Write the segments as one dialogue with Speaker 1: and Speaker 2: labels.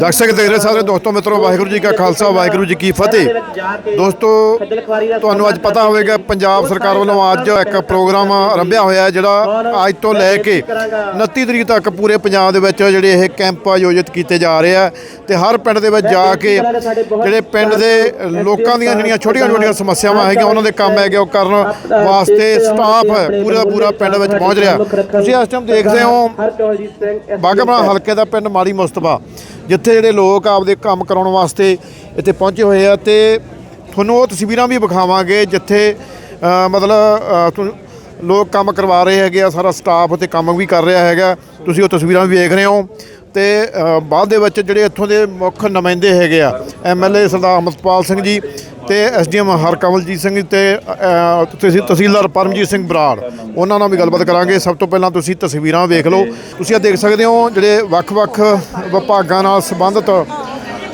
Speaker 1: ਦਰਸ਼ਕ ਦੇਖ ਰਹੇ ਸਾਰੇ ਦੋਸਤੋ, ਮਿੱਤਰੋ, ਵਾਹਿਗੁਰੂ ਜੀ ਕਾ ਖਾਲਸਾ, ਵਾਹਿਗੁਰੂ ਜੀ ਕੀ ਫਤਿਹ। ਦੋਸਤੋ, ਤੁਹਾਨੂੰ ਅੱਜ ਪਤਾ ਹੋਵੇਗਾ, ਪੰਜਾਬ ਸਰਕਾਰ ਵੱਲੋਂ ਅੱਜ ਇੱਕ ਪ੍ਰੋਗਰਾਮ ਆਰੰਭਿਆ ਹੋਇਆ ਹੈ, ਜਿਹੜਾ ਅੱਜ ਤੋਂ ਲੈ ਕੇ 29 ਤਰੀਕ ਤੱਕ ਪੂਰੇ ਪੰਜਾਬ ਦੇ ਵਿੱਚ ਜਿਹੜੇ ਇਹ ਕੈਂਪ ਆਯੋਜਿਤ ਕੀਤੇ ਜਾ ਰਹੇ ਆ ਤੇ ਹਰ ਪਿੰਡ ਦੇ ਵਿੱਚ ਜਾ ਕੇ ਜਿਹੜੇ ਪਿੰਡ ਦੇ ਲੋਕਾਂ ਦੀਆਂ ਜਿਹੜੀਆਂ ਛੋਟੀਆਂ-ਛੋਟੀਆਂ ਸਮੱਸਿਆਵਾਂ ਹੈਗੀਆਂ, ਉਹਨਾਂ ਦੇ ਕੰਮ ਹੈਗੇ, ਉਹ ਕਰਨ ਵਾਸਤੇ ਸਟਾਫ ਪੂਰਾ ਪੂਰਾ ਪਿੰਡ ਵਿੱਚ ਪਹੁੰਚ ਰਿਹਾ। ਤੁਸੀਂ ਇਸ ਟਾਈਮ ਦੇਖਦੇ ਹੋ
Speaker 2: ਹਰਕਮਲਜੀਤ ਸਿੰਘ
Speaker 1: ਹਲਕੇ ਦਾ ਪਿੰਡ ਮਾੜੀ ਮੁਸਤਫਾ। ਜਿੱਥੇ ਜਿਹੜੇ ਲੋਕ ਆਪਦੇ ਕੰਮ ਕਰਾਉਣ ਵਾਸਤੇ ਇੱਥੇ ਪਹੁੰਚੇ ਹੋਏ ਆ ਤੇ ਤੁਹਾਨੂੰ ਉਹ ਤਸਵੀਰਾਂ ਵੀ ਵਿਖਾਵਾਂਗੇ ਜਿੱਥੇ ਮਤਲਬ ਲੋਕ ਕੰਮ ਕਰਵਾ ਰਹੇ ਹੈਗੇ ਆ, ਸਾਰਾ ਸਟਾਫ ਉੱਥੇ ਕੰਮ ਵੀ ਕਰ ਰਿਹਾ ਹੈਗਾ। ਤੁਸੀਂ ਉਹ ਤਸਵੀਰਾਂ ਵੀ ਵੇਖ ਰਹੇ ਹੋ ਤੇ ਬਾਅਦ ਦੇ ਵਿੱਚ ਜਿਹੜੇ ਇੱਥੋਂ ਦੇ ਮੁੱਖ ਨੁਮਾਇੰਦੇ ਹੈਗੇ ਆ ਐਮਐਲਏ ਸਰਦਾਰ ਅਮਰਪਾਲ ਸਿੰਘ ਜੀ ਤੇ ਐਸਡੀਐਮ ਹਰਕਮਲਜੀਤ ਸਿੰਘ ਤੇ ਅ, ਤਹਿਸੀਲ- ਤਹਿਸੀਲਦਾਰ ਪਰਮਜੀਤ ਸਿੰਘ ਬਰਾੜ। ਉਹਨਾਂ ਨਾਲ ਵੀ ਗੱਲਬਾਤ ਕਰਾਂਗੇ। ਸਭ ਤੋਂ ਪਹਿਲਾਂ ਤੁਸੀਂ ਤਸਵੀਰਾਂ ਵੇਖ ਲਓ। ਤੁਸੀਂ ਇਹ ਦੇਖ ਸਕਦੇ ਹੋ ਜਿਹੜੇ ਵੱਖ-ਵੱਖ ਵਿਭਾਗਾਂ ਨਾਲ ਸੰਬੰਧਿਤ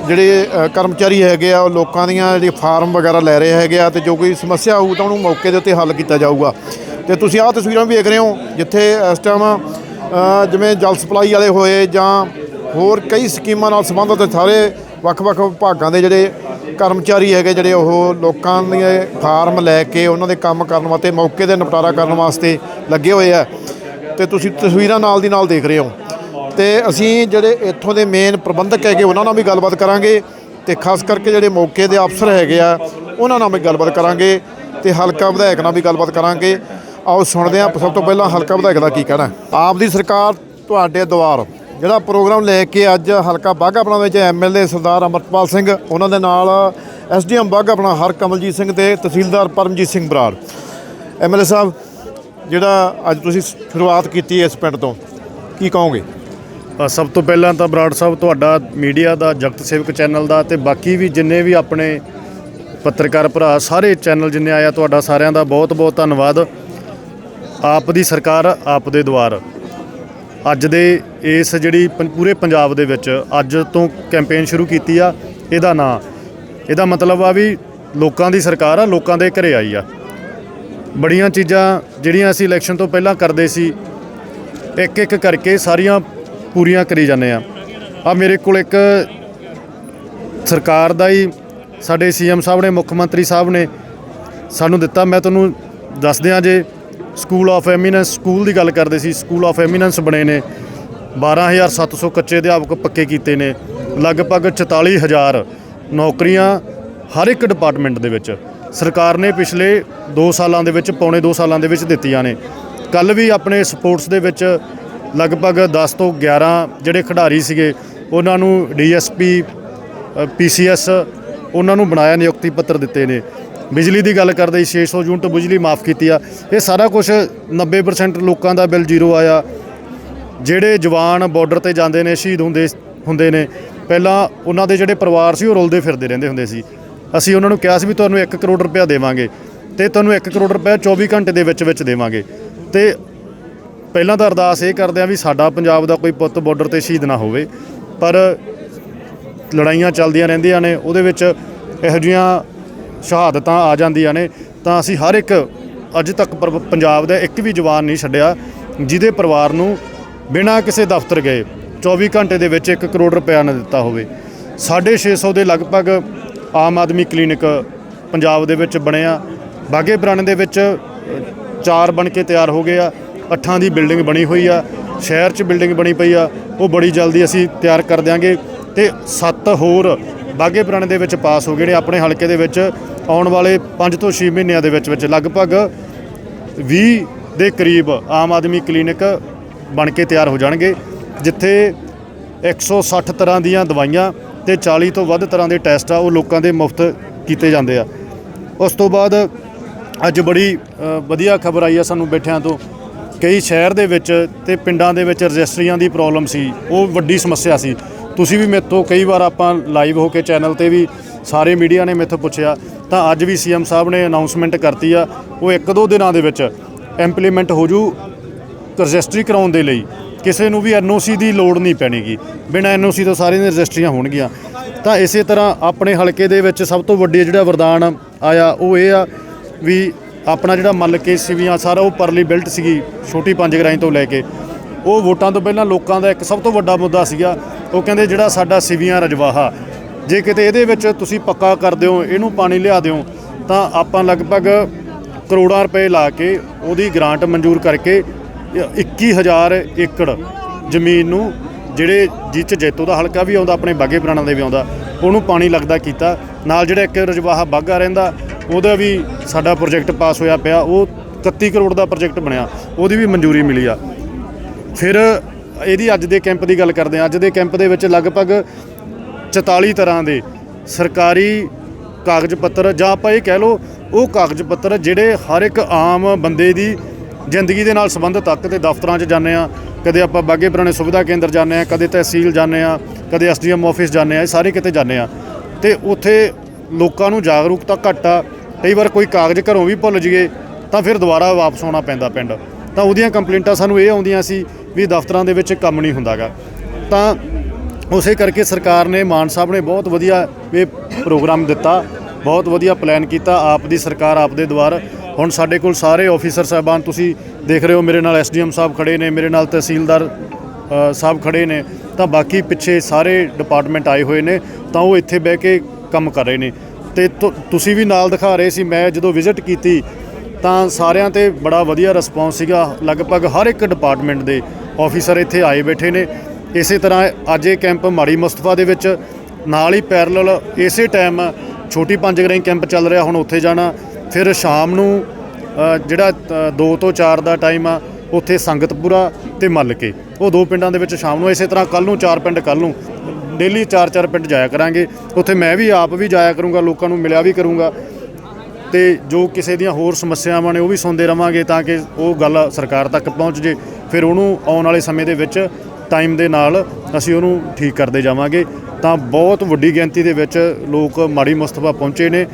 Speaker 1: ਜਿਹੜੇ ਕਰਮਚਾਰੀ ਹੈਗੇ ਆ ਉਹ ਲੋਕਾਂ ਦੀਆਂ ਜਿਹੜੀ ਫਾਰਮ ਵਗੈਰਾ ਲੈ ਰਹੇ ਹੈਗੇ ਆ ਤੇ ਜੋ ਕੋਈ ਸਮੱਸਿਆ ਹੋਊ ਤਾਂ ਉਹਨੂੰ ਮੌਕੇ ਦੇ ਉੱਤੇ ਹੱਲ ਕੀਤਾ ਜਾਊਗਾ। ਤੇ ਤੁਸੀਂ ਆਹ ਤਸਵੀਰਾਂ ਵੀ ਵੇਖ ਰਹੇ ਹੋ ਜਿੱਥੇ ਇਸ ਟਾਈਮ ਜਿਵੇਂ ਜਲ ਸਪਲਾਈ ਵਾਲੇ ਹੋਏ ਜਾਂ ਹੋਰ ਕਈ ਸਕੀਮਾਂ ਨਾਲ ਸੰਬੰਧਿਤ ਸਾਰੇ ਵੱਖ-ਵੱਖ ਵਿਭਾਗਾਂ ਦੇ ਜਿਹੜੇ ਕਰਮਚਾਰੀ ਹੈਗੇ ਜਿਹੜੇ ਉਹ ਲੋਕਾਂ ਦੇ ਫਾਰਮ ਲੈ ਕੇ ਉਹਨਾਂ ਦੇ ਕੰਮ ਕਰਨ ਵਾਸਤੇ, ਮੌਕੇ ਦੇ ਨਿਪਟਾਰਾ ਕਰਨ ਵਾਸਤੇ ਲੱਗੇ ਹੋਏ ਆ। ਤੇ ਤੁਸੀਂ ਤਸਵੀਰਾਂ ਨਾਲ ਦੀ ਨਾਲ ਦੇਖ ਰਹੇ ਹੋ। ਤੇ ਅਸੀਂ ਜਿਹੜੇ ਇੱਥੋਂ ਦੇ ਮੇਨ ਪ੍ਰਬੰਧਕ ਹੈਗੇ, ਉਹਨਾਂ ਨਾਲ ਵੀ ਗੱਲਬਾਤ ਕਰਾਂਗੇ ਤੇ ਖਾਸ ਕਰਕੇ ਜਿਹੜੇ ਮੌਕੇ ਦੇ ਅਫਸਰ ਹੈਗੇ ਆ, ਉਹਨਾਂ ਨਾਲ ਵੀ ਗੱਲਬਾਤ ਕਰਾਂਗੇ ਤੇ ਹਲਕਾ ਵਿਧਾਇਕ ਨਾਲ ਵੀ ਗੱਲਬਾਤ ਕਰਾਂਗੇ। ਆਓ ਸੁਣਦੇ ਹਾਂ ਸਭ ਤੋਂ ਪਹਿਲਾਂ ਹਲਕਾ ਵਿਧਾਇਕ ਦਾ ਕੀ ਕਹਿਣਾ। ਆਪ ਦੀ ਸਰਕਾਰ ਤੁਹਾਡੇ ਦੁਆਰ ਜਿਹੜਾ ਪ੍ਰੋਗਰਾਮ ਲੈ ਕੇ ਅੱਜ ਹਲਕਾ ਬਾਘਾਪੁਰਾ ਵਿੱਚ ਐਮਐਲਏ ਸਰਦਾਰ ਅਮਰਪਾਲ ਸਿੰਘ, ਉਹਨਾਂ ਦੇ ਨਾਲ ਐਸਡੀਐਮ ਬਾਘਾਪੁਰਾ ਹਰਕਮਲਜੀਤ ਸਿੰਘ ਤੇ ਤਹਿਸੀਲਦਾਰ ਪਰਮਜੀਤ ਸਿੰਘ ਬਰਾੜ। ਐਮਐਲਏ ਸਾਹਿਬ, ਜਿਹੜਾ ਅੱਜ ਤੁਸੀਂ ਸ਼ੁਰੂਆਤ ਕੀਤੀ ਹੈ ਇਸ ਪਿੰਡ ਤੋਂ, ਕੀ ਕਹੋਗੇ?
Speaker 3: ਸਭ ਤੋਂ ਪਹਿਲਾਂ ਤਾਂ ਬਰਾੜ ਸਾਹਿਬ, ਤੁਹਾਡਾ ਮੀਡੀਆ ਦਾ, ਜਗਤ ਸੇਵਕ ਚੈਨਲ ਦਾ ਤੇ ਬਾਕੀ ਵੀ ਜਿੰਨੇ ਵੀ ਆਪਣੇ ਪੱਤਰਕਾਰ ਭਰਾ, ਸਾਰੇ ਚੈਨਲ ਜਿੰਨੇ ਆਇਆ ਤੁਹਾਡਾ ਸਾਰਿਆਂ ਦਾ ਬਹੁਤ ਬਹੁਤ ਧੰਨਵਾਦ। ਆਪ ਦੀ ਸਰਕਾਰ, ਆਪ ਦੇ ਦੁਆਰ ਅੱਜ ਦੇ ਇਸ ਜਿਹੜੀ ਪੰ- ਪੂਰੇ ਪੰਜਾਬ ਦੇ ਵਿੱਚ ਅੱਜ ਤੋਂ ਕੈਂਪੇਨ ਸ਼ੁਰੂ ਕੀਤੀ ਆ, ਇਹਦਾ ਨਾਂ। ਇਹਦਾ ਮਤਲਬ ਆ ਵੀ ਲੋਕਾਂ ਦੀ ਸਰਕਾਰ ਆ, ਲੋਕਾਂ ਦੇ ਘਰੇ ਆਈ ਆ। ਬੜੀਆਂ ਚੀਜ਼ਾਂ ਜਿਹੜੀਆਂ ਅਸੀਂ ਇਲੈਕਸ਼ਨ ਤੋਂ ਪਹਿਲਾਂ ਕਰਦੇ ਸੀ ਇੱਕ ਇੱਕ ਕਰਕੇ ਸਾਰੀਆਂ ਪੂਰੀਆਂ ਕਰੀ ਜਾਂਦੇ ਆ। ਆ ਮੇਰੇ ਕੋਲ ਇੱਕ ਸਰਕਾਰ ਦਾ ਹੀ, ਸਾਡੇ ਸੀਐਮ ਸਾਹਿਬ ਨੇ, ਮੁੱਖ ਮੰਤਰੀ ਸਾਹਿਬ ਨੇ ਸਾਨੂੰ ਦਿੱਤਾ। ਮੈਂ ਤੁਹਾਨੂੰ ਦੱਸ ਦਿਆਂ ਜੇ ਸਕੂਲ ਆਫ ਐਮੀਨੈਂਸ ਸਕੂਲ ਦੀ ਗੱਲ ਕਰਦੇ ਸੀ ਸਕੂਲ ਆਫ ਐਮੀਨੈਂਸ ਬਣੇ ਨੇ। 12700 ਕੱਚੇ ਅਧਿਆਪਕ ਪੱਕੇ ਕੀਤੇ ਨੇ। ਲਗਭਗ 44000 ਨੌਕਰੀਆਂ ਹਰ ਇੱਕ ਡਿਪਾਰਟਮੈਂਟ ਦੇ ਵਿੱਚ। ਸਰਕਾਰ ਨੇ ਪਿਛਲੇ 2 ਸਾਲਾਂ ਦੇ ਵਿੱਚ, ਪੌਣੇ 2 ਸਾਲਾਂ ਦੇ ਵਿੱਚ ਦਿੱਤੀਆਂ ਨੇ। ਕੱਲ ਵੀ ਆਪਣੇ ਸਪੋਰਟਸ ਦੇ ਵਿੱਚ ਲਗਭਗ 10 ਤੋਂ 11 ਜਿਹੜੇ ਖਿਡਾਰੀ ਸੀਗੇ, ਉਹਨਾਂ ਨੂੰ ਡੀਐਸਪੀ ਪੀਸੀਐਸ, ਉਹਨਾਂ ਨੂੰ ਬਣਾਇਆ ਨਿਯੁਕਤੀ ਪੱਤਰ ਦਿੱਤੇ ਨੇ। ਬਿਜਲੀ ਦੀ ਗੱਲ ਕਰਦੇ 600 ਯੂਨਿਟ ਬਿਜਲੀ ਮਾਫ ਕੀਤੀ ਆ। ਇਹ ਸਾਰਾ ਕੁਝ 90% ਲੋਕਾਂ ਦਾ ਬਿੱਲ ਜ਼ੀਰੋ ਆਇਆ। ਜਿਹੜੇ ਜਵਾਨ ਬਾਰਡਰ ਤੇ ਜਾਂਦੇ ਨੇ, ਸ਼ਹੀਦ ਹੁੰਦੇ ਹੁੰਦੇ ਨੇ, ਪਹਿਲਾਂ ਉਹਨਾਂ ਦੇ ਜਿਹੜੇ ਪਰਿਵਾਰ ਸੀ, ਉਹ ਰੁਲਦੇ ਫਿਰਦੇ ਰਹਿੰਦੇ ਹੁੰਦੇ ਸੀ। ਅਸੀਂ ਉਹਨਾਂ ਨੂੰ ਕਿਹਾ ਸੀ ਵੀ ਤੁਹਾਨੂੰ 1 ਕਰੋੜ ਰੁਪਇਆ ਦੇਵਾਂਗੇ ਤੇ ਤੁਹਾਨੂੰ 1 ਕਰੋੜ ਰੁਪਇਆ 24 ਘੰਟੇ ਦੇ ਵਿੱਚ ਵਿੱਚ ਦੇਵਾਂਗੇ। ਤੇ ਪਹਿਲਾਂ ਤਾਂ ਅਰਦਾਸ ਇਹ ਕਰਦੇ ਆ ਵੀ ਸਾਡਾ ਪੰਜਾਬ ਦਾ ਕੋਈ ਪੁੱਤ ਬਾਰਡਰ ਤੇ ਸ਼ਹੀਦ ਨਾ ਹੋਵੇ, ਪਰ ਲੜਾਈਆਂ ਚੱਲਦੀਆਂ ਰਹਿੰਦੀਆਂ ਨੇ, ਉਹਦੇ ਵਿੱਚ ਇਹੋ ਜਿਹੀਆਂ ਸ਼ਹਾਦਤਾਂ ਆ ਜਾਂਦੀਆਂ ਨੇ, ਤਾਂ ਅਸੀਂ ਹਰ ਇੱਕ ਅੱਜ ਤੱਕ ਪਰ- ਪੰਜਾਬ ਦਾ ਇੱਕ ਵੀ ਜਵਾਨ ਨਹੀਂ ਛੱਡਿਆ, ਜਿਹਦੇ ਪਰਿਵਾਰ ਨੂੰ ਬਿਨਾਂ ਕਿਸੇ ਦਫ਼ਤਰ ਗਏ 24 ਘੰਟੇ ਦੇ ਵਿੱਚ 1 ਕਰੋੜ ਰੁਪਇਆ ਨਾ ਦਿੱਤਾ ਹੋਵੇ। 650 ਦੇ ਲਗਭਗ ਆਮ ਆਦਮੀ ਕਲੀਨਿਕ ਪੰਜਾਬ ਦੇ ਵਿੱਚ ਬਣਿਆ ਬਾਗੇ ਪੁਰਾਣੇ ਦੇ ਵਿੱਚ ਚਾਰ ਬਣ ਕੇ ਤਿਆਰ ਹੋ ਗਏ ਆ। ਅੱਠਾਂ ਦੀ ਬਿਲਡਿੰਗ ਬਣੀ ਹੋਈ ਆ। ਸ਼ਹਿਰ 'ਚ ਬਿਲਡਿੰਗ ਬਣੀ ਪਈ ਆ। ਉਹ ਬੜੀ ਜਲਦੀ ਅਸੀਂ ਤਿਆਰ ਕਰ ਦਿਆਂਗੇ ਤੇ ਸੱਤ ਹੋਰ ਬਾਗੇ ਪੁਰਾਣੇ ਦੇ ਵਿੱਚ ਪਾਸ ਹੋ ਗਏ। ਨੇ ਆਪਣੇ ਹਲਕੇ ਦੇ ਵਿੱਚ ਆਉਣ ਵਾਲੇ 5 ਤੋਂ 6 ਮਹੀਨਿਆਂ ਦੇ ਵਿੱਚ ਵਿੱਚ ਲਗਭਗ 20 ਦੇ ਕਰੀਬ ਆਮ ਆਦਮੀ ਕਲੀਨਿਕ ਬਣ ਕੇ ਤਿਆਰ ਹੋ ਜਾਣਗੇ, ਜਿੱਥੇ 160 ਤਰ੍ਹਾਂ ਦੀਆਂ ਦਵਾਈਆਂ ਤੇ 40 ਤੋਂ ਵੱਧ ਤਰ੍ਹਾਂ ਦੇ ਟੈਸਟ ਆ, ਉਹ ਲੋਕਾਂ ਦੇ ਮੁਫਤ ਕੀਤੇ ਜਾਂਦੇ ਆ। ਉਸ ਤੋਂ ਬਾਅਦ ਅੱਜ ਬੜੀ ਵਧੀਆ ਖਬਰ ਆਈ ਆ ਸਾਨੂੰ ਬੈਠਿਆਂ ਤੋਂ। ਕਈ ਸ਼ਹਿਰ ਦੇ ਵਿੱਚ ਤੇ ਪਿੰਡਾਂ ਦੇ ਵਿੱਚ ਰਜਿਸਟਰੀਆਂ ਦੀ ਪ੍ਰੋਬਲਮ ਸੀ, ਉਹ ਵੱਡੀ ਸਮੱਸਿਆ ਸੀ। ਤੁਸੀਂ ਵੀ ਮੇਥੋਂ ਕਈ ਵਾਰ ਆਪਾਂ ਲਾਈਵ ਹੋ ਕੇ ਚੈਨਲ ਤੇ ਵੀ ਸਾਰੇ ਮੀਡੀਆ ਨੇ ਮੇਥੋਂ ਪੁੱਛਿਆ, ਤਾਂ ਅੱਜ ਵੀ ਸੀਐਮ ਸਾਹਿਬ ਨੇ ਅਨਾਉਂਸਮੈਂਟ ਕਰਤੀ ਆ, ਉਹ ਇੱਕ ਦੋ ਦਿਨਾਂ ਦੇ ਵਿੱਚ ਇੰਪਲੀਮੈਂਟ ਹੋ ਜੂ ਰਜਿਸਟਰੀ ਕਰਾਉਣ ਦੇ ਲਈ। ਕਿਸੇ ਨੂੰ ਵੀ ਐਨਓਸੀ ਦੀ ਲੋੜ ਨਹੀਂ ਪੈਣੀਗੀ। ਬਿਨਾਂ ਐਨਓਸੀ ਤੋਂ ਸਾਰੀਆਂ ਦੀਆਂ ਰਜਿਸਟਰੀਆਂ ਹੋਣਗੀਆਂ। ਤਾਂ ਇਸੇ ਤਰ੍ਹਾਂ ਆਪਣੇ ਹਲਕੇ ਦੇ ਵਿੱਚ ਸਭ ਤੋਂ ਵੱਡੀ ਜਿਹੜਾ ਵਰਦਾਨ ਆਇਆ, ਉਹ ਇਹ ਆ ਵੀ ਆਪਣਾ ਜਿਹੜਾ ਮੱਲ ਕੇ ਸਿਵੀਆਂ ਸਾਰਾ ਉਹ ਪਰਲੀ ਬਿਲਟ ਸੀਗੀ, ਛੋਟੀ ਪੰਜ ਗਰਾਈ ਤੋਂ ਲੈ ਕੇ। ਉਹ ਵੋਟਾਂ ਤੋਂ ਪਹਿਲਾਂ ਲੋਕਾਂ ਦਾ ਇੱਕ ਸਭ ਤੋਂ ਵੱਡਾ ਮੁੱਦਾ ਸੀਗਾ, ਉਹ ਕਹਿੰਦੇ ਜਿਹੜਾ ਸਾਡਾ ਸਿਵੀਆਂ ਰਜਵਾਹਾ, ਜੇ ਕਿਤੇ ਇਹਦੇ ਵਿੱਚ ਤੁਸੀਂ ਪੱਕਾ ਕਰ ਦਿਓ ਇਹਨੂੰ ਪਾਣੀ ਲਿਆ ਦਿਓ, ਤਾਂ ਆਪਾਂ ਲਗਭਗ ਕਰੋੜਾਂ ਰੁਪਏ ਲਾ ਕੇ ਉਹਦੀ ਗ੍ਰਾਂਟ ਮਨਜ਼ੂਰ ਕਰਕੇ 21000 ਏਕੜ ਜ਼ਮੀਨ ਨੂੰ, ਜਿਹੜੇ ਜਿਹ ਜੈਤੋ ਦਾ ਹਲਕਾ ਵੀ ਆਉਂਦਾ, ਆਪਣੇ ਬਾਗੇ ਪੁਰਾਣਾ ਦੇ ਵੀ ਆਉਂਦਾ, ਉਹਨੂੰ ਪਾਣੀ ਲੱਗਦਾ ਕੀਤਾ। ਨਾਲ ਜਿਹੜਾ ਇੱਕ ਰਜਵਾਹਾ ਬਾਗਾ ਰਹਿੰਦਾ, ਉਹਦਾ ਵੀ ਸਾਡਾ ਪ੍ਰੋਜੈਕਟ ਪਾਸ ਹੋਇਆ ਪਿਆ, ਉਹ 31 ਕਰੋੜ ਦਾ ਪ੍ਰੋਜੈਕਟ ਬਣਿਆ, ਉਹਦੀ ਵੀ ਮਨਜ਼ੂਰੀ ਮਿਲੀ ਆ। ਫਿਰ ਇਹਦੀ ਅੱਜ ਦੇ ਕੈਂਪ ਦੀ ਗੱਲ ਕਰਦੇ ਹਾਂ। ਅੱਜ ਦੇ ਕੈਂਪ ਦੇ ਵਿੱਚ ਲਗਭਗ 44 ਤਰ੍ਹਾਂ ਦੇ ਸਰਕਾਰੀ ਕਾਗਜ਼ ਪੱਤਰ ਜਾਂ ਆਪਾਂ ਇਹ ਕਹਿ ਲਓ, ਉਹ ਕਾਗਜ਼ ਪੱਤਰ ਜਿਹੜੇ ਹਰ ਇੱਕ ਆਮ ਬੰਦੇ ਦੀ ਜ਼ਿੰਦਗੀ ਦੇ ਨਾਲ ਸੰਬੰਧਿਤ ਆ। ਕਿਤੇ ਦਫ਼ਤਰਾਂ 'ਚ ਜਾਂਦੇ ਆ ਕਦੇ ਆਪਾਂ ਬਾਗੇ ਪੁਰਾਣੇ ਸੁਵਿਧਾ ਕੇਂਦਰ ਜਾਂਦੇ ਆ ਕਦੇ ਤਹਿਸੀਲ ਜਾਂਦੇ ਆ ਕਦੇ ਐਸਡੀਐਮ ਆਫਿਸ ਜਾਂਦੇ ਆ ਇਹ ਸਾਰੇ ਕਿਤੇ ਜਾਂਦੇ ਆ ਤੇ ਉੱਥੇ ਲੋਕਾਂ ਨੂੰ ਜਾਗਰੂਕਤਾ ਘੱਟ ਆ। ਕਈ ਵਾਰ ਕੋਈ ਕਾਗਜ਼ ਘਰੋਂ ਵੀ ਭੁੱਲ ਜੀਏ ਤਾਂ ਫਿਰ ਦੁਬਾਰਾ ਵਾਪਸ ਆਉਣਾ ਪੈਂਦਾ ਪਿੰਡ। ਤਾਂ ਉਹਦੀਆਂ ਕੰਪਲੇਂਟਾਂ ਸਾਨੂੰ ਇਹ ਆਉਂਦੀਆਂ ਸੀ ਵੀ ਦਫ਼ਤਰਾਂ ਦੇ ਵਿੱਚ ਕੰਮ ਨਹੀਂ ਹੁੰਦਾਗਾ। ਤਾਂ ਉਸੇ ਕਰਕੇ ਸਰਕਾਰ ਨੇ, ਮਾਨ ਸਾਹਿਬ ਨੇ ਬਹੁਤ ਵਧੀਆ ਇਹ ਪ੍ਰੋਗਰਾਮ ਦਿੱਤਾ, ਬਹੁਤ ਵਧੀਆ ਪਲਾਨ ਕੀਤਾ। ਆਪ ਦੀ ਸਰਕਾਰ ਆਪ ਦੇ ਦੁਆਰ। ਹੁਣ ਸਾਡੇ ਕੋਲ ਸਾਰੇ ਆਫੀਸਰ ਸਾਹਿਬਾਨ, ਤੁਸੀਂ ਦੇਖ ਰਹੇ ਹੋ, ਮੇਰੇ ਨਾਲ ਐਸਡੀਐਮ ਸਾਹਿਬ ਖੜੇ ਨੇ, ਮੇਰੇ ਨਾਲ ਤਹਿਸੀਲਦਾਰ ਸਾਹਿਬ ਖੜੇ ਨੇ। ਤਾਂ ਬਾਕੀ ਪਿੱਛੇ ਸਾਰੇ ਡਿਪਾਰਟਮੈਂਟ ਆਏ ਹੋਏ ਨੇ, ਤਾਂ ਉਹ ਇੱਥੇ ਬਹਿ ਕੇ ਕੰਮ ਕਰ ਰਹੇ ਨੇ। ਤੇ ਤੁਸੀਂ ਵੀ ਨਾਲ ਦਿਖਾ ਰਹੇ ਸੀ, ਮੈਂ ਜਦੋਂ ਵਿਜ਼ਿਟ ਕੀਤੀ, ਤਾਂ ਸਾਰਿਆਂ ਤੇ ਬੜਾ ਵਧੀਆ ਰਿਸਪੌਂਸ ਸੀਗਾ। ਲਗਭਗ ਹਰ ਇੱਕ ਡਿਪਾਰਟਮੈਂਟ ਦੇ ਆਫੀਸਰ ਇੱਥੇ ਆਏ ਬੈਠੇ ਨੇ। ਇਸੇ ਤਰ੍ਹਾਂ ਅੱਜ ਇਹ ਕੈਂਪ ਮਾੜੀ ਮੁਸਤਫਾ ਦੇ ਵਿੱਚ। ਨਾਲ ਹੀ ਪੈਰਲਲ ਇਸੇ ਟਾਈਮ ਛੋਟੀ ਪੰਜ ਗਰਾਈ ਕੈਂਪ ਚੱਲ ਰਿਹਾ, ਹੁਣ ਉੱਥੇ ਜਾਣਾ। ਫਿਰ ਸ਼ਾਮ ਨੂੰ ਜਿਹੜਾ 2 ਤੋਂ 4 ਦਾ ਟਾਈਮ ਆ, ਉੱਥੇ ਸੰਗਤਪੁਰਾ ਤੇ ਮੱਲਕੇ। ਉਹ ਦੋ ਪਿੰਡਾਂ ਦੇ ਵਿੱਚ ਸ਼ਾਮ ਨੂੰ, ਇਸੇ ਤਰ੍ਹਾਂ ਕੱਲ ਨੂੰ ਚਾਰ ਪਿੰਡ ਕੱਲ ਨੂੰ। ਡੇਲੀ ਚਾਰ ਚਾਰ ਪਿੰਡ ਜਾਇਆ ਕਰਾਂਗੇ। ਉੱਥੇ ਮੈਂ ਵੀ ਆਪ ਵੀ ਜਾਇਆ ਕਰੂੰਗਾ, ਲੋਕਾਂ ਨੂੰ ਮਿਲਿਆ ਵੀ ਕਰੂੰਗਾ। ਤੇ ਜੋ ਕਿਸੇ ਦੀਆਂ ਹੋਰ ਸਮੱਸਿਆਵਾਂ ਨੇ ਉਹ ਵੀ ਸੁਣਦੇ ਰਵਾਂਗੇ ਤਾਂ ਕਿ ਉਹ ਗੱਲ ਸਰਕਾਰ ਤੱਕ ਪਹੁੰਚ ਜੇ। ਫਿਰ ਉਹਨੂੰ ਆਉਣ ਵਾਲੇ ਸਮੇਂ ਦੇ ਵਿੱਚ ਟਾਈਮ ਦੇ ਨਾਲ ਅਸੀਂ ਉਹਨੂੰ ਠੀਕ ਕਰਦੇ ਜਾਵਾਂਗੇ। ਤਾਂ ਬਹੁਤ ਵੱਡੀ ਗਿਣਤੀ ਦੇ ਵਿੱਚ ਲੋਕ ਮਾੜੀ ਮੁਸਤਫਾ ਪਹੁੰਚੇ ਨੇ।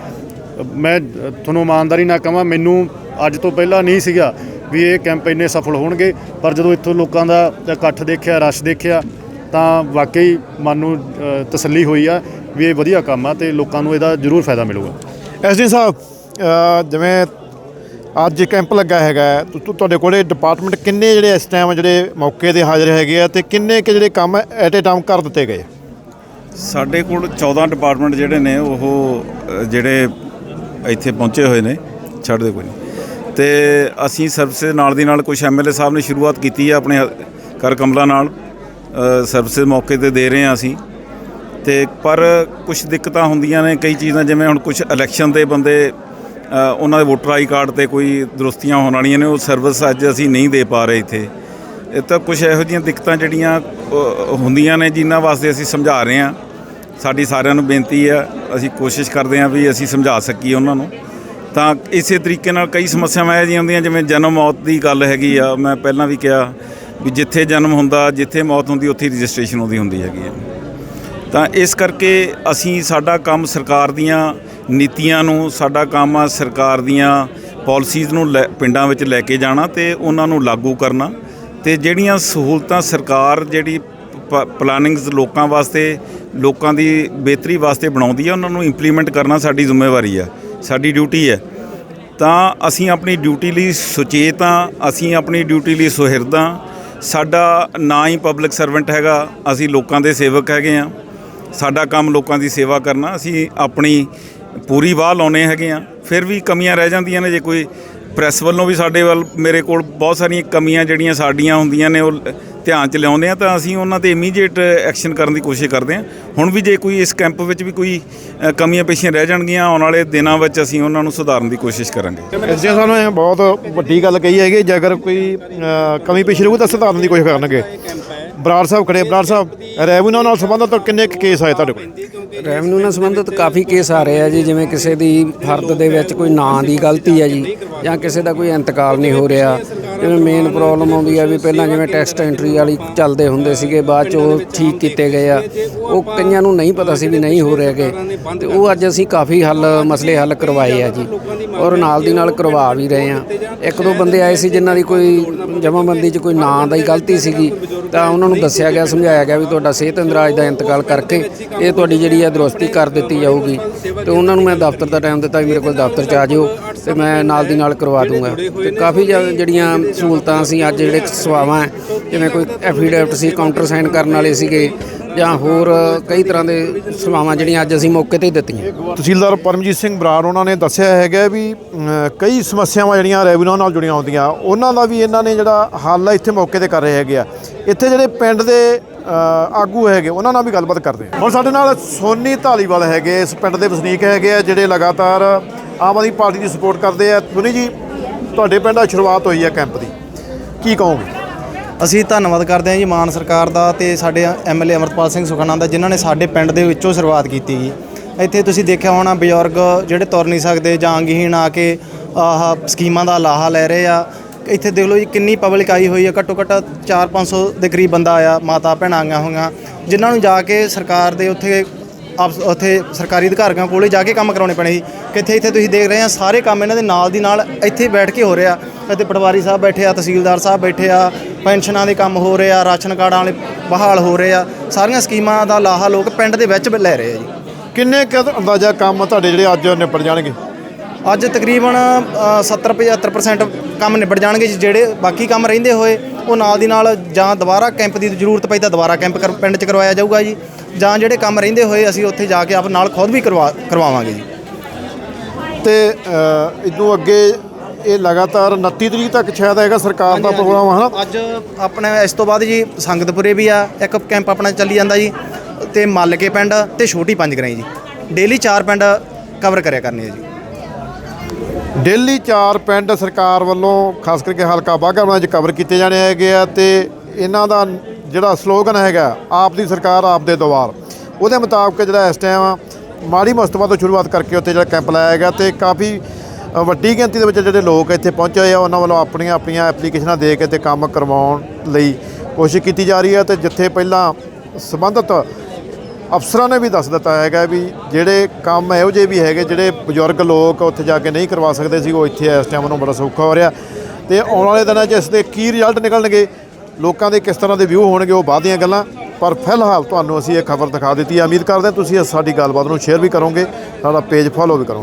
Speaker 3: ਮੈਂ ਤੁਹਾਨੂੰ ਇਮਾਨਦਾਰੀ ਨਾਲ ਕਹਾਂ, ਮੈਨੂੰ ਅੱਜ ਤੋਂ ਪਹਿਲਾਂ ਨਹੀਂ ਸੀਗਾ ਵੀ ਇਹ ਕੈਂਪ ਇੰਨੇ ਸਫਲ ਹੋਣਗੇ, ਪਰ ਜਦੋਂ ਇੱਥੋਂ ਲੋਕਾਂ ਦਾ ਇਕੱਠ ਦੇਖਿਆ, ਰਸ਼ ਦੇਖਿਆ, ਤਾਂ ਵਾਕਈ ਮਨ ਨੂੰ ਤਸੱਲੀ ਹੋਈ ਆ ਵੀ ਇਹ ਵਧੀਆ ਕੰਮ ਆ ਤੇ ਲੋਕਾਂ ਨੂੰ ਇਹਦਾ ਜ਼ਰੂਰ ਫਾਇਦਾ ਮਿਲੂਗਾ।
Speaker 1: ਐਸਡੀ ਸਾਹਿਬ। ਜਿਵੇਂ ਅੱਜ ਕੈਂਪ ਲੱਗਾ ਹੈਗਾ ਹੈ, ਤੁ- ਤੁ- ਤੁਹਾਡੇ ਕੋਲੇ ਡਿਪਾਰਟਮੈਂਟ ਕਿੰਨੇ ਜਿਹੜੇ ਇਸ ਟਾਈਮ ਜਿਹੜੇ ਮੌਕੇ ਤੇ ਹਾਜ਼ਰ ਹੈਗੇ ਆ ਤੇ ਕਿੰਨੇ ਕਿ ਜਿਹੜੇ ਕੰਮ ਐਟ ਏ ਟਾਈਮ ਕਰ ਦਿੱਤੇ ਗਏ?
Speaker 2: ਸਾਡੇ ਕੋਲ 14 ਡਿਪਾਰਟਮੈਂਟ ਜਿਹੜੇ ਨੇ ਉਹ ਜਿਹੜੇ ਇੱਥੇ ਪਹੁੰਚੇ ਹੋਏ ਨੇ ਛੱਡ ਦੇ ਕੋਈ ਨਹੀਂ ਤੇ ਅਸੀਂ ਸਰਵਿਸ ਨਾਲ ਦੀ ਨਾਲ ਕੁਝ ਐਮਐਲਏ ਸਾਹਿਬ ਨੇ ਸ਼ੁਰੂਆਤ ਕੀਤੀ ਹੈ ਆਪਣੇ ਹ- ਕਰ ਕਮਲਾ ਨਾਲ ਸਰਵਿਸ ਮੌਕੇ ਤੇ ਦੇ ਰਹੇ ਹਾਂ ਅਸੀਂ। ਤੇ ਪਰ ਕੁਝ ਦਿੱਕਤਾਂ ਹੁੰਦੀਆਂ ਨੇ ਕਈ ਚੀਜ਼ਾਂ ਜਿਵੇਂ ਹੁਣ ਕੁਝ ਇਲੈਕਸ਼ਨ ਦੇ ਬੰਦੇ ਉਹਨਾਂ ਦੇ ਵੋਟਰ ਆਈ ਕਾਰਡ ਤੇ ਕੋਈ ਦਰੁਸਤੀਆਂ ਹੋਣ ਵਾਲੀਆਂ ਨੇ, ਉਹ ਸਰਵਿਸ ਅੱਜ ਅਸੀਂ ਨਹੀਂ ਦੇ ਪਾ ਰਹੇ ਇੱਥੇ। ਇਹ ਤਾਂ ਕੁਝ ਇਹੋ ਜਿਹੀਆਂ ਦਿੱਕਤਾਂ ਜਿਹੜੀਆਂ ਹੁੰਦੀਆਂ ਨੇ ਜਿਨ੍ਹਾਂ ਵਾਸਤੇ ਅਸੀਂ ਸਮਝਾ ਰਹੇ ਹਾਂ। ਸਾਡੀ ਸਾਰਿਆਂ ਨੂੰ ਬੇਨਤੀ ਹੈ, ਅਸੀਂ ਕੋਸ਼ਿਸ਼ ਕਰਦੇ ਹਾਂ ਵੀ ਅਸੀਂ ਸਮਝਾ ਸਕੀਏ ਉਹਨਾਂ ਨੂੰ। ਤਾਂ ਇਸੇ ਤਰੀਕੇ ਨਾਲ ਕਈ ਸਮੱਸਿਆਵਾਂ ਇਹ ਜਿਹੀਆਂ ਹੁੰਦੀਆਂ, ਜਿਵੇਂ ਜਨਮ ਮੌਤ ਦੀ ਗੱਲ ਹੈਗੀ ਆ। ਮੈਂ ਪਹਿਲਾਂ ਵੀ ਕਿਹਾ ਵੀ ਜਿੱਥੇ ਜਨਮ ਹੁੰਦਾ, ਜਿੱਥੇ ਮੌਤ ਹੁੰਦੀ, ਉੱਥੇ ਰਜਿਸਟ੍ਰੇਸ਼ਨ ਉਹਦੀ ਹੁੰਦੀ ਹੈਗੀ ਆ। ਤਾਂ ਇਸ ਕਰਕੇ ਅਸੀਂ ਸਾਡਾ ਕੰਮ ਸਰਕਾਰ ਦੀਆਂ ਨੀਤੀਆਂ ਨੂੰ, ਸਾਡਾ ਕੰਮ ਆ ਸਰਕਾਰ ਦੀਆਂ ਪਾਲਿਸੀਜ਼ ਨੂੰ ਲੈ- ਪਿੰਡਾਂ ਵਿੱਚ ਲੈ ਕੇ ਜਾਣਾ ਤੇ ਉਹਨਾਂ ਨੂੰ ਲਾਗੂ ਕਰਨਾ ਤੇ ਜਿਹੜੀਆਂ ਸਹੂਲਤਾਂ ਸਰਕਾਰ ਜਿਹੜੀ ਪ ਪਲਾਨਿੰਗਸ ਲੋਕਾਂ ਵਾਸਤੇ, ਲੋਕਾਂ ਦੀ ਬਿਹਤਰੀ ਵਾਸਤੇ ਬਣਾਉਂਦੀ ਹੈ ਉਹਨਾਂ ਨੂੰ ਇੰਪਲੀਮੈਂਟ ਕਰਨਾ ਸਾਡੀ ਜ਼ਿੰਮੇਵਾਰੀ ਹੈ ਸਾਡੀ ਡਿਊਟੀ ਹੈ ਤਾਂ ਅਸੀਂ ਆਪਣੀ ਡਿਊਟੀ ਲਈ ਸੁਚੇਤ ਹਾਂ ਅਸੀਂ ਆਪਣੀ ਡਿਊਟੀ ਲਈ ਸੁਹਿਰਦ ਹਾਂ ਸਾਡਾ ਨਾ ਹੀ ਪਬਲਿਕ ਸਰਵੈਂਟ ਹੈਗਾ, ਅਸੀਂ ਲੋਕਾਂ ਦੇ ਸੇਵਕ ਹੈਗੇ ਹਾਂ ਸਾਡਾ ਕੰਮ ਲੋਕਾਂ ਦੀ ਸੇਵਾ ਕਰਨਾ, ਅਸੀਂ ਆਪਣੀ ਪੂਰੀ ਵਾਹ ਲਾਉਨੇ ਹੈਗੇ ਆ। ਫਿਰ ਵੀ ਕਮੀਆਂ ਰਹਿ ਜਾਂਦੀਆਂ ਨੇ ਜੇ ਕੋਈ ਪ੍ਰੈਸ ਵੱਲੋਂ ਵੀ ਸਾਡੇ ਵੱਲ ਮੇਰੇ ਕੋਲ ਬਹੁਤ ਸਾਰੀਆਂ ਕਮੀਆਂ ਜਿਹੜੀਆਂ ਸਾਡੀਆਂ ਹੁੰਦੀਆਂ ਨੇ ਉਹ ਧਿਆਨ ਚ ਲਿਆਉਂਦੇ ਆ ਤਾਂ ਅਸੀਂ ਉਹਨਾਂ ਤੇ ਇਮੀਡੀਏਟ ਐਕਸ਼ਨ ਕਰਨ ਦੀ ਕੋਸ਼ਿਸ਼ ਕਰਦੇ ਆ। ਹੁਣ ਵੀ ਜੇ ਕੋਈ ਇਸ ਕੈਂਪ ਵਿੱਚ ਵੀ ਕੋਈ ਕਮੀਆਂ ਪੇਸ਼ੀਆਂ ਰਹਿ ਜਾਣਗੀਆਂ, ਆਉਣ ਵਾਲੇ ਦਿਨਾਂ ਵਿੱਚ ਅਸੀਂ ਉਹਨਾਂ ਨੂੰ ਸੁਧਾਰਨ ਦੀ ਕੋਸ਼ਿਸ਼ ਕਰਾਂਗੇ।
Speaker 1: ਐਸਡੀ ਸਾਨੂੰ ਇਹ ਬਹੁਤ ਵੱਡੀ ਗੱਲ ਕਹੀ ਹੈਗੀ, ਜੇ ਅਗਰ ਕੋਈ ਕਮੀ ਪੇਸ਼ੀ ਰਹੂ ਤਾਂ ਸੁਧਾਰਨ ਦੀ ਕੋਸ਼ਿਸ਼ ਕਰਨਗੇ। ਬਰਾੜ ਸਾਹਿਬ ਖੜੇ ਬਰਾੜ ਸਾਹਿਬ, ਰੈਵਨਿਊ ਨਾਲ ਸੰਬੰਧਿਤ ਕਿੰਨੇ ਕੁ ਕੇਸ ਆਏ ਤੁਹਾਡੇ ਕੋਲ?
Speaker 4: ਰੈਵਨਿਊ ਨਾਲ ਸੰਬੰਧਿਤ ਕਾਫੀ ਕੇਸ ਆ ਰਹੇ ਆ ਜੀ, ਜਿਵੇਂ ਕਿਸੇ ਦੀ ਫਰਦ ਦੇ ਵਿੱਚ ਕੋਈ ਨਾਂ ਦੀ ਗਲਤੀ ਹੈ ਜੀ, ਜਾਂ ਕਿਸੇ ਦਾ ਕੋਈ ਇੰਤਕਾਲ ਨਹੀਂ ਹੋ ਰਿਹਾ ਜਿਵੇਂ ਮੇਨ ਪ੍ਰੋਬਲਮ ਆਉਂਦੀ ਆ ਵੀ ਪਹਿਲਾਂ ਜਿਵੇਂ ਟੈਕਸਟ ਐਂਟਰੀ ਵਾਲੀ ਚੱਲਦੇ ਹੁੰਦੇ ਸੀਗੇ, ਬਾਅਦ ਚ ਉਹ ਠੀਕ ਕੀਤੇ ਗਏ ਆ। ਉਹ ਕਈਆਂ ਨੂੰ ਨਹੀਂ ਪਤਾ ਸੀ ਵੀ ਨਹੀਂ ਹੋ ਰਹੇਗੇ ਤੇ ਉਹ ਅੱਜ ਅਸੀਂ ਕਾਫੀ ਹੱਲ, ਮਸਲੇ ਹੱਲ ਕਰਵਾਏ ਆ ਜੀ। ਔਰ ਨਾਲ ਦੀ ਨਾਲ ਕਰਵਾ ਵੀ ਰਹੇ ਆ। ਇੱਕ ਦੋ ਬੰਦੇ ਆਏ ਸੀ ਜਿਨ੍ਹਾਂ ਦੀ ਕੋਈ ਜਮਾਬੰਦੀ 'ਚ ਕੋਈ ਨਾਂ ਦਾ ਹੀ ਗਲਤੀ ਸੀਗੀ। ਤਾਂ ਉਹਨਾਂ ਨੂੰ ਦੱਸਿਆ ਗਿਆ, ਸਮਝਾਇਆ ਗਿਆ ਵੀ ਤੁਹਾਡਾ ਸਿਹਤ ਇੰਦਰਾਜ ਦਾ ਇੰਤਕਾਲ ਕਰਕੇ ਇਹ ਤੁਹਾਡੀ ਜਿਹੜੀ ਆ ਦਰੁਸਤੀ ਕਰ ਦਿੱਤੀ ਜਾਊਗੀ। ਤੇ ਉਹਨਾਂ ਨੂੰ ਮੈਂ ਦਫ਼ਤਰ ਦਾ ਟਾਈਮ ਦਿੱਤਾ ਵੀ ਮੇਰੇ ਕੋਲ ਦਫ਼ਤਰ 'ਚ ਆ ਜਿਓ। ਤੇ ਮੈਂ ਨਾਲ ਦੀ ਨਾਲ ਕਰਵਾ ਦੂੰਗਾ। ਤੇ ਕਾਫੀ ਜ਼ਿਆਦਾ ਜਿਹੜੀਆਂ ਸਹੂਲਤਾਂ ਸੀ ਅੱਜ ਜਿਹੜੇ ਸੇਵਾਵਾਂ ਹੈ, ਜਿਵੇਂ ਕੋਈ ਐਫੀਡੈਵਿਟ ਸੀ ਕਾਊਂਟਰ ਸਾਈਨ ਕਰਨ ਵਾਲੇ ਸੀਗੇ ਜਾਂ ਹੋਰ ਕਈ ਤਰ੍ਹਾਂ ਦੇ ਸੇਵਾਵਾਂ ਜਿਹੜੀਆਂ ਅੱਜ ਅਸੀਂ ਮੌਕੇ ਤੇ ਹੀ ਦਿੱਤੀਆਂ।
Speaker 1: ਤਹਿਸੀਲਦਾਰ ਪਰਮਜੀਤ ਸਿੰਘ ਬਰਾੜ ਉਹਨਾਂ ਨੇ ਦੱਸਿਆ ਹੈਗਾ ਵੀ ਕਈ ਸਮੱਸਿਆਵਾਂ ਜਿਹੜੀਆਂ ਰੈਵਨਿਊ ਨਾਲ ਜੁੜੀਆਂ ਹੁੰਦੀਆਂ। ਉਹਨਾਂ ਦਾ ਵੀ ਇਹਨਾਂ ਨੇ ਜਿਹੜਾ ਹੱਲ ਆ ਇੱਥੇ ਮੌਕੇ ਤੇ ਕਰ ਰਹੇ ਹੈਗੇ ਆ। ਇੱਥੇ ਜਿਹੜੇ ਪਿੰਡ ਦੇ ਆਗੂ ਹੈਗੇ, ਉਹਨਾਂ ਨਾਲ ਵੀ ਗੱਲਬਾਤ ਕਰਦੇ ਆ ਹੁਣ ਸਾਡੇ ਨਾਲ ਸੋਨੀ ਢਾਲੀਵਾਲ ਹੈਗੇ, ਇਸ ਪਿੰਡ ਦੇ ਵਸਨੀਕ ਹੈਗੇ ਆ, ਜਿਹੜੇ ਲਗਾਤਾਰ ਆਮ ਆਦਮੀ ਪਾਰਟੀ ਦੀ ਸਪੋਰਟ ਕਰਦੇ ਆ। ਸੋਨੀ ਜੀ, ਤੁਹਾਡੇ ਪਿੰਡ ਆ ਸ਼ੁਰੂਆਤ ਹੋਈ ਹੈ ਕੈਂਪ ਦੀ। ਕੀ ਕਹੋਗੇ?
Speaker 5: ਅਸੀਂ ਧੰਨਵਾਦ ਕਰਦੇ ਹਾਂ ਜੀ ਮਾਨ ਸਰਕਾਰ ਦਾ ਤੇ ਸਾਡੇ ਐਮਐਲਏ ਅਮਰਪਾਲ ਸਿੰਘ ਸੁਖਨਾ ਦਾ, ਜਿਨ੍ਹਾਂ ਨੇ ਸਾਡੇ ਪਿੰਡ ਦੇ ਵਿੱਚੋਂ ਸ਼ੁਰੂਆਤ ਕੀਤੀ ਜੀ। ਇੱਥੇ ਤੁਸੀਂ ਦੇਖਿਆ ਹੋਣਾ ਬਜ਼ੁਰਗ ਜਿਹੜੇ ਤੁਰ ਨਹੀਂ ਸਕਦੇ, ਜਾਂ ਅੰਗਹੀਣ ਆ ਕੇ ਆਹ ਸਕੀਮਾਂ ਦਾ ਲਾਹਾ ਲੈ ਰਹੇ ਆ। ਇੱਥੇ ਦੇਖ ਲਓ ਜੀ ਕਿੰਨੀ ਪਬਲਿਕ ਆਈ ਹੋਈ ਹੈ। ਘੱਟੋ ਘੱਟ 4-500 ਦੇ ਕਰੀਬ ਬੰਦਾ ਆਇਆ ਮਾਤਾ ਭੈਣਾਂ ਆਈਆਂ ਹੋਈਆਂ ਜਿਨ੍ਹਾਂ ਨੂੰ ਜਾ ਕੇ ਸਰਕਾਰ ਦੇ ਉੱਥੇ ਆਪ ਉੱਥੇ ਸਰਕਾਰੀ ਅਧਿਕਾਰੀਆਂ ਕੋਲੇ ਜਾ ਕੇ ਕੰਮ ਕਰਾਉਣੇ ਪੈਣੇ ਸੀ। ਕਿੱਥੇ ਇੱਥੇ ਤੁਸੀਂ ਦੇਖ ਰਹੇ ਆ ਸਾਰੇ ਕੰਮ ਇਹਨਾਂ ਦੇ ਨਾਲ ਦੀ ਨਾਲ ਇੱਥੇ ਬੈਠ ਕੇ ਹੋ ਰਿਹਾ। ਇੱਥੇ ਪਟਵਾਰੀ ਸਾਹਿਬ ਬੈਠੇ ਆ ਤਹਿਸੀਲਦਾਰ ਸਾਹਿਬ ਬੈਠੇ ਆ ਪੈਨਸ਼ਨਾਂ ਦੇ ਕੰਮ ਹੋ ਰਹੇ ਆ ਰਾਸ਼ਨ ਕਾਰਡਾਂ ਵਾਲੇ ਬਹਾਲ ਹੋ ਰਹੇ ਆ। ਸਾਰੀਆਂ ਸਕੀਮਾਂ ਦਾ ਲਾਹਾ ਲੋਕ ਪਿੰਡ ਦੇ ਵਿੱਚ ਲੈ ਰਹੇ ਆ ਜੀ।
Speaker 1: ਕਿੰਨੇ ਕੁ ਅੰਦਾਜ਼ਾ ਕੰਮ ਤੁਹਾਡੇ ਜਿਹੜੇ ਅੱਜ ਨਿਪਟ ਜਾਣਗੇ?
Speaker 5: ਅੱਜ ਤਕਰੀਬਨ 70-75% ਕੰਮ ਨਿਬੜ ਜਾਣਗੇ ਜਿਹੜੇ ਬਾਕੀ ਕੰਮ ਰਹਿੰਦੇ ਹੋਏ ਉਹ ਨਾਲ ਦੀ ਨਾਲ ਜਾਂ ਦੁਬਾਰਾ ਕੈਂਪ ਦੀ ਜ਼ਰੂਰਤ ਪਈ ਤਾਂ ਦੁਬਾਰਾ ਕੈਂਪ ਪਿੰਡ 'ਚ ਕਰਵਾਇਆ ਜਾਊਗਾ ਜੀ। ਜਾਂ ਜਿਹੜੇ ਕੰਮ ਰਹਿੰਦੇ ਹੋਏ ਅਸੀਂ ਉੱਥੇ ਜਾ ਕੇ ਆਪ ਨਾਲ ਖੁਦ ਵੀ ਕਰਵਾ ਕਰਵਾਵਾਂਗੇ ਜੀ।
Speaker 1: ਤੇ ਇਦੋਂ ਅੱਗੇ ਇਹ ਲਗਾਤਾਰ 29 ਤਰੀਕ ਤੱਕ ਸ਼ਾਇਦ ਹੈਗਾ ਸਰਕਾਰ ਦਾ ਪ੍ਰੋਗਰਾਮ ਹੈ ਨਾ
Speaker 5: ਅੱਜ ਆਪਣੇ ਇਸ ਤੋਂ ਬਾਅਦ ਜੀ ਸੰਗਤਪੁਰੇ ਵੀ ਆ ਇੱਕ ਕੈਂਪ ਆਪਣਾ ਚੱਲੀ ਜਾਂਦਾ ਜੀ ਤੇ ਮੱਲਕੇ ਪਿੰਡ ਤੇ ਛੋਟੀ ਪੰਜਗਰਾਈ ਜੀ। ਡੇਲੀ ਚਾਰ ਪਿੰਡ ਕਵਰ ਕਰਿਆ ਕਰਨੇ ਆ ਜੀ।
Speaker 1: ਡੇਲੀ ਚਾਰ ਪਿੰਡ ਸਰਕਾਰ ਵੱਲੋਂ ਖਾਸ ਕਰਕੇ ਹਲਕਾ ਬਾਘਾ ਉਹਨਾਂ 'ਚ ਕਵਰ ਕੀਤੇ ਜਾਣੇ ਹੈਗੇ ਆ ਤੇ ਇਹਨਾਂ ਦਾ ਜਿਹੜਾ ਸਲੋਗਨ ਹੈਗਾ, ਆਪ ਦੀ ਸਰਕਾਰ ਆਪ ਦੇ ਦੁਆਰ ਉਹਦੇ ਮੁਤਾਬਕ ਜਿਹੜਾ ਇਸ ਟਾਈਮ ਮਾੜੀ ਮੁਸਤਫਾ ਤੋਂ ਸ਼ੁਰੂਆਤ ਕਰਕੇ ਉੱਥੇ ਜਿਹੜਾ ਕੈਂਪ ਲਾਇਆ ਹੈਗਾ ਤੇ ਕਾਫੀ ਵੱਡੀ ਗਿਣਤੀ ਦੇ ਵਿੱਚ ਜਿਹੜੇ ਲੋਕ ਇੱਥੇ ਪਹੁੰਚੇ ਹੋਏ ਆ, ਉਹਨਾਂ ਵੱਲੋਂ ਆਪਣੀਆਂ ਆਪਣੀਆਂ ਐਪਲੀਕੇਸ਼ਨਾਂ ਦੇ ਕੇ ਤੇ ਕੰਮ ਕਰਵਾਉਣ ਲਈ ਕੋਸ਼ਿਸ਼ ਕੀਤੀ ਜਾ ਰਹੀ ਹੈ ਤੇ ਜਿੱਥੇ ਪਹਿਲਾਂ ਸੰਬੰਧਿਤ ਅਫਸਰਾਂ ਨੇ ਵੀ ਦੱਸ ਦਿੱਤਾ ਹੈਗਾ ਵੀ ਜਿਹੜੇ ਕੰਮ ਇਹੋ ਜਿਹੇ ਵੀ ਹੈਗੇ ਜਿਹੜੇ ਬਜ਼ੁਰਗ ਲੋਕ ਉੱਥੇ ਜਾ ਕੇ ਨਹੀਂ ਕਰਵਾ ਸਕਦੇ ਸੀ, ਉਹ ਇੱਥੇ ਇਸ ਟਾਈਮ ਨੂੰ ਬੜਾ ਸੌਖਾ ਹੋ ਰਿਹਾ। ਤੇ ਆਉਣ ਵਾਲੇ ਦਿਨਾਂ 'ਚ ਇਸ ਦੇ ਕੀ ਰਿਜ਼ਲਟ ਨਿਕਲਣਗੇ, ਲੋਕਾਂ ਦੇ ਕਿਸ ਤਰ੍ਹਾਂ ਦੇ ਵਿਊ ਹੋਣਗੇ ਉਹ ਬਾਅਦ ਦੀਆਂ ਗੱਲਾਂ। ਪਰ ਫਿਲਹਾਲ ਤੁਹਾਨੂੰ ਅਸੀਂ ਇਹ ਖਬਰ ਦਿਖਾ ਦਿੱਤੀ ਹੈ। ਉਮੀਦ ਕਰਦੇ ਹਾਂ ਤੁਸੀਂ ਸਾਡੀ ਗੱਲਬਾਤ ਨੂੰ ਸ਼ੇਅਰ ਵੀ ਕਰੋਗੇ, ਸਾਡਾ ਪੇਜ ਫੋਲੋ ਵੀ ਕਰੋਗੇ।